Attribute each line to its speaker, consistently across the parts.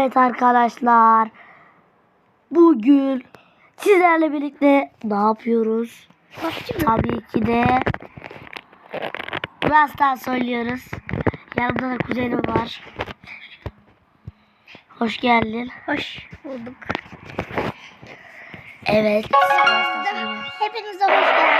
Speaker 1: Evet arkadaşlar. Bugün sizlerle birlikte ne yapıyoruz? Tabii ki de Rasta söylüyoruz. Yanımda da kuzenim var. Hoş geldin.
Speaker 2: Hoş bulduk.
Speaker 1: Evet.
Speaker 2: Hepinize hoş geldiniz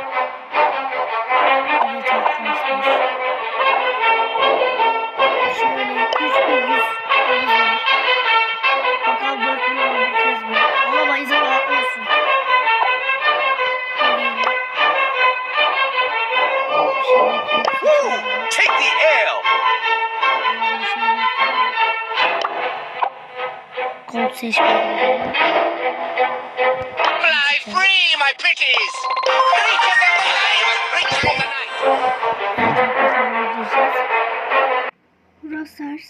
Speaker 1: Seçmedim.
Speaker 3: Fly free, my pretties. Creatures of the night. Creatures of the night.
Speaker 1: Evet arkadaşlar ne diyeceğiz?
Speaker 2: Rostars.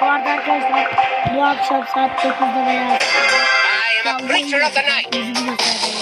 Speaker 1: Bu arada arkadaşlar bu akşam saat 9'da veya
Speaker 3: I am a creature of the night.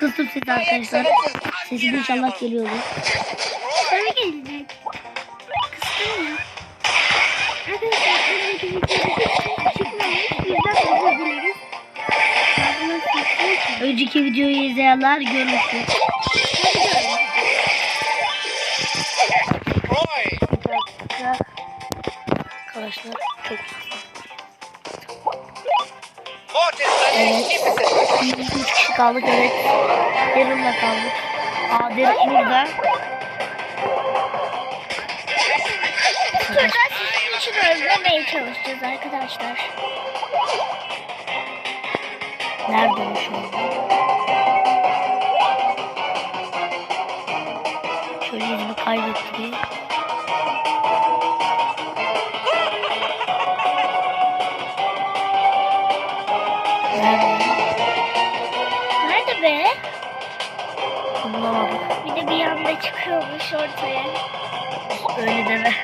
Speaker 1: Kıstım sesi arkadaşlar. Sesim inşallah geliyordur.
Speaker 2: Tabii gelecek. Kıstım ya. Arkadaşlar önceki videoda çıkmamış. Bizden özür dileriz. Ağzına sıçtığı için.
Speaker 1: Önceki videoyu izleyenler görmüştür. Arkadaşlar çok
Speaker 3: Mortis
Speaker 1: kaldık evet. Daryl'la kaldık. Aa Daryl burada.
Speaker 2: Turda sizin için özlemeye çalışacağız arkadaşlar.
Speaker 1: Nerede o şu? Şöyle yüzümü kaydettireyim. Nerede?
Speaker 2: Be?
Speaker 1: Bulamadım.
Speaker 2: Bir de bir anda çıkıyormuş ortaya.
Speaker 1: Öyle deme.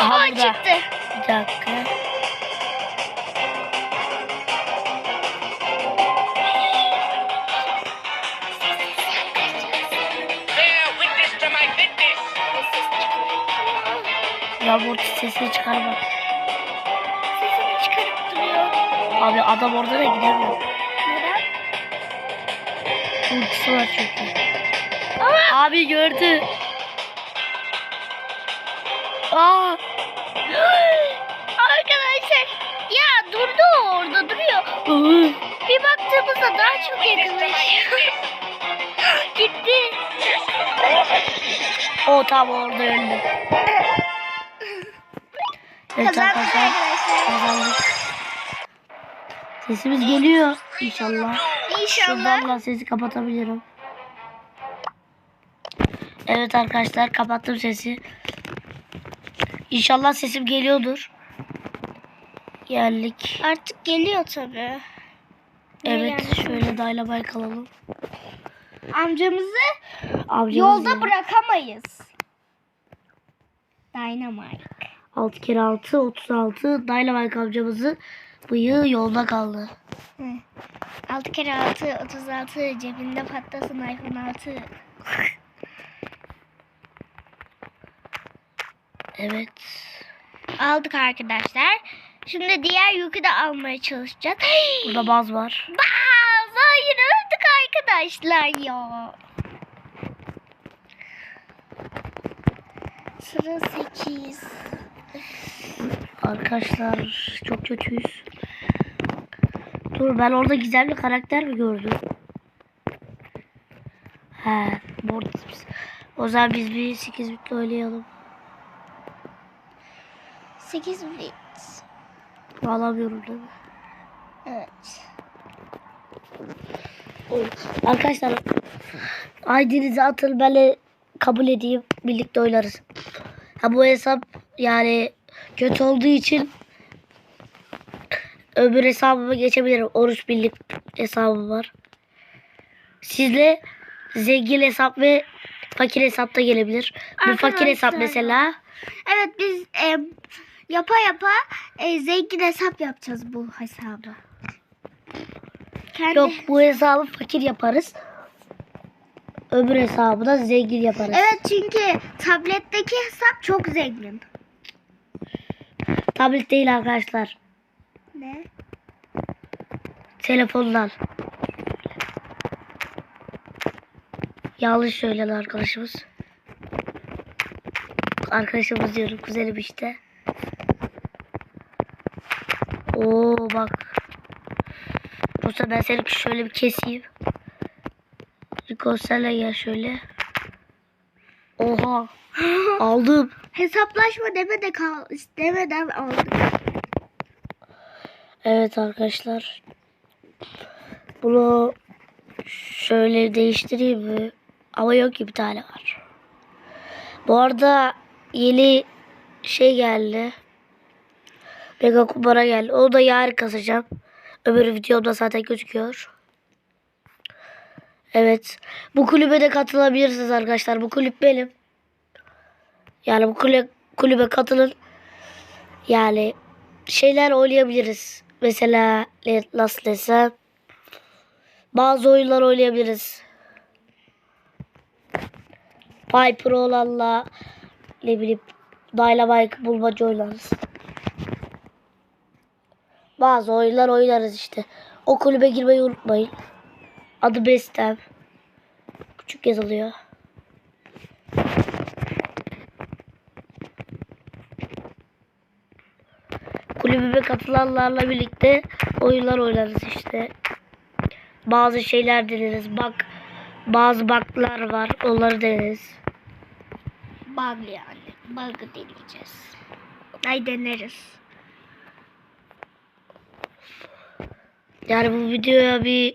Speaker 1: Aha
Speaker 2: Aa
Speaker 1: burada.
Speaker 2: çıktı.
Speaker 1: Bir dakika. Ya bu sesini çıkarma.
Speaker 2: Sesini çıkarıp duruyor.
Speaker 1: Abi adam orada da gidemiyor. Ultisi var çünkü.
Speaker 2: Aa!
Speaker 1: Abi gördü. Aa.
Speaker 2: Arkadaşlar ya durdu orada duruyor. Bir baktığımızda daha çok yakınlaşıyor. Gitti.
Speaker 1: O tam orada öldü. Evet arkadaşlar. Kazandık. Sesimiz geliyor inşallah.
Speaker 2: İnşallah.
Speaker 1: Şuradan da sesi kapatabilirim. Evet arkadaşlar kapattım sesi. İnşallah sesim geliyordur. Geldik.
Speaker 2: Artık geliyor tabii.
Speaker 1: Evet şöyle daylamaya kalalım.
Speaker 2: Amcamızı
Speaker 1: Amcamız
Speaker 2: yolda
Speaker 1: ya.
Speaker 2: bırakamayız. Dynamite.
Speaker 1: 6 kere 6 36 Dynamite amcamızı bıyığı yolda kaldı.
Speaker 2: 6 kere 6 36 cebinde patlasın iPhone 6.
Speaker 1: Evet.
Speaker 2: Aldık arkadaşlar. Şimdi diğer yükü de almaya çalışacağız.
Speaker 1: Burada baz var.
Speaker 2: Baz! Hayır öldük arkadaşlar ya. Sıra 8.
Speaker 1: Arkadaşlar çok kötüyüz. Dur ben orada gizemli karakter mi gördüm? He, Mortis. O zaman biz bir 8 bitle oynayalım.
Speaker 2: 8 bit.
Speaker 1: Alamıyorum değil mi?
Speaker 2: Evet.
Speaker 1: Arkadaşlar ID'nizi atın ben kabul edeyim. Birlikte oynarız. Ha bu hesap yani kötü olduğu için öbür hesabıma geçebilirim. Oruç birlik hesabım var. Sizle zengin hesap ve fakir hesap da gelebilir. Bu fakir hesap
Speaker 2: Arkadaşlar.
Speaker 1: mesela.
Speaker 2: Evet biz e, yapa yapa e, zengin hesap yapacağız bu hesabı. Kendi...
Speaker 1: Yok bu hesabı fakir yaparız. Öbür hesabı da zengin yaparız.
Speaker 2: Evet çünkü tabletteki hesap çok zengin.
Speaker 1: Tablet değil arkadaşlar.
Speaker 2: Ne?
Speaker 1: Telefondan. Yanlış söyledi arkadaşımız. Arkadaşımız diyorum kuzenim işte. Oo bak. Musa ben seni şöyle bir keseyim. De gel şöyle. Oha. Aldım.
Speaker 2: Hesaplaşma deme de kal demeden aldık.
Speaker 1: Evet arkadaşlar. Bunu şöyle değiştireyim mi? Ama yok ki bir tane var. Bu arada yeni şey geldi. Mega kumara geldi. Onu da yarın kasacağım. Öbür videomda zaten gözüküyor. Evet. Bu kulübe de katılabilirsiniz arkadaşlar. Bu kulüp benim. Yani bu kulübe, kulübe katılın. Yani şeyler oynayabiliriz. Mesela nasıl desem bazı oyunlar oynayabiliriz. Piper olanla ne bileyim Dynamite bulmaca oynarız. Bazı oyunlar oynarız işte. O kulübe girmeyi unutmayın. Adı Bestem. Küçük yazılıyor. Kulübüme katılanlarla birlikte oyunlar oynarız işte. Bazı şeyler deneriz. Bak bazı baklar var. Onları deneriz.
Speaker 2: Bug yani. Bug'ı deneyeceğiz. Ay deneriz.
Speaker 1: Yani bu videoya bir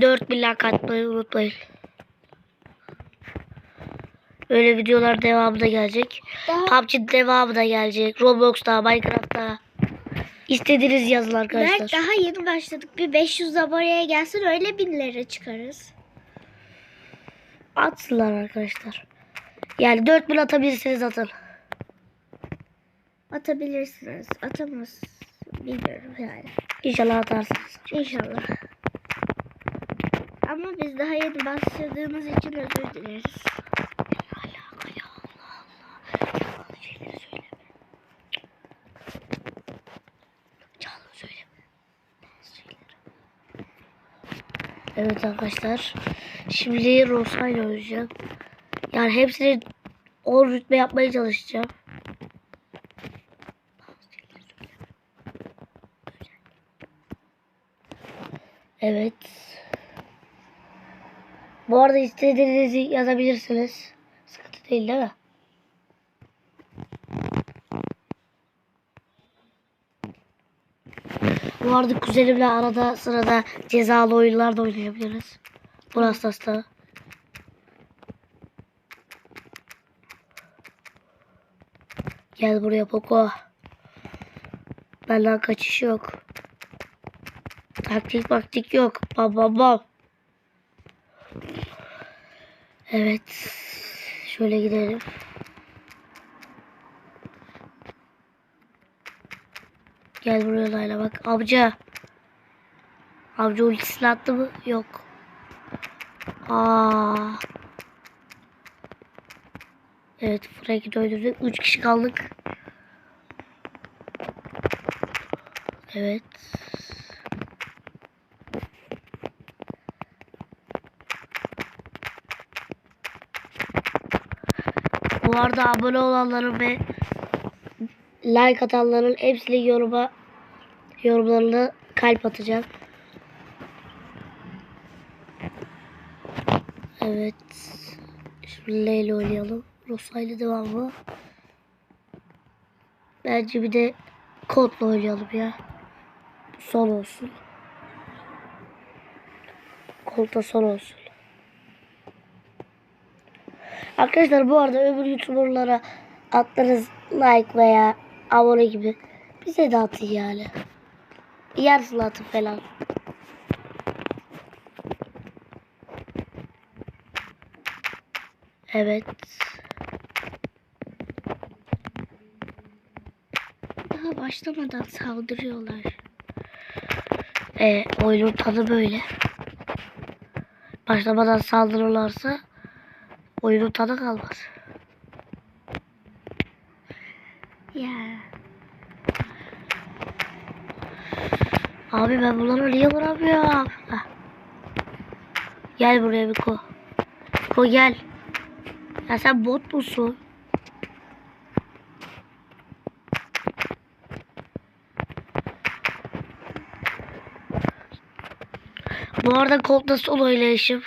Speaker 1: 4000 like atmayı unutmayın. Böyle videolar devamı da gelecek.
Speaker 2: Daha
Speaker 1: PUBG devamı da gelecek. Roblox'ta, Minecraft'ta. İstediğiniz yazın arkadaşlar.
Speaker 2: Berk daha yeni başladık. Bir 500 aboneye gelsin öyle binlere çıkarız.
Speaker 1: Atsınlar arkadaşlar. Yani 4000 atabilirsiniz atın.
Speaker 2: Atabilirsiniz. Atamaz. Bilmiyorum yani.
Speaker 1: İnşallah atarsınız.
Speaker 2: İnşallah. Ama biz daha yeni başladığımız için özür dileriz.
Speaker 1: Evet arkadaşlar. Şimdi Rosa ile oynayacağım. Yani hepsini 10 rütbe yapmaya çalışacağım. Evet. Bu arada istediğinizi yazabilirsiniz. Sıkıntı değil değil mi? Bu kuzenimle arada sırada cezalı oyunlar da oynayabiliriz. Burası da. Gel buraya Poco. Benden kaçış yok. Taktik maktik yok. Bam bam bam. Evet. Şöyle gidelim. Gel buraya Layla bak. Amca. Amca ultisini attı mı? Yok. Aa. Evet Frank'i öldürdük. 3 kişi kaldık. Evet. Bu arada abone olanların ve like atanların hepsini yoruma yorumlarına kalp atacağım. Evet. Şimdi Leyla oynayalım. Rosa ile devamı. Bence bir de kodla oynayalım ya. Son olsun. Kolta son olsun. Arkadaşlar bu arada öbür YouTuber'lara attığınız like veya abone gibi bize de atın yani. Yarısını atın falan. Evet. Daha başlamadan saldırıyorlar. E, oyunun tadı böyle. Başlamadan saldırırlarsa oyunun tadı kalmaz.
Speaker 2: Ya.
Speaker 1: Abi ben bunları niye vuramıyorum? Gel buraya Miko. Miko gel. Ya sen bot musun? Bu arada kolda sol oynayışım.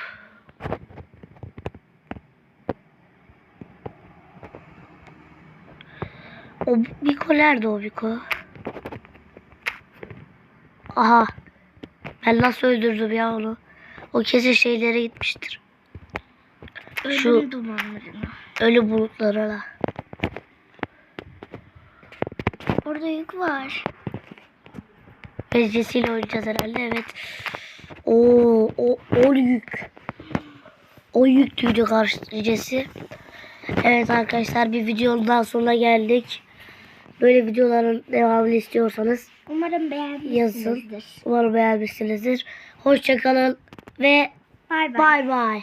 Speaker 1: O Miko nerede o Miko? Aha. Ben nasıl öldürdüm ya onu? O kesin şeylere gitmiştir. Şu-
Speaker 2: Ölüm dumanlarına.
Speaker 1: Ölü bulutlarına.
Speaker 2: Orada yük var.
Speaker 1: Becerisiyle oynayacağız herhalde evet. Oo, o, o yük. O yüktüydü karşıcısı. Evet arkadaşlar bir videonun daha sonuna geldik. Böyle videoların devamını istiyorsanız
Speaker 2: Umarım beğenmişsinizdir.
Speaker 1: umarım beğenmişsinizdir. Hoşçakalın ve bay bay.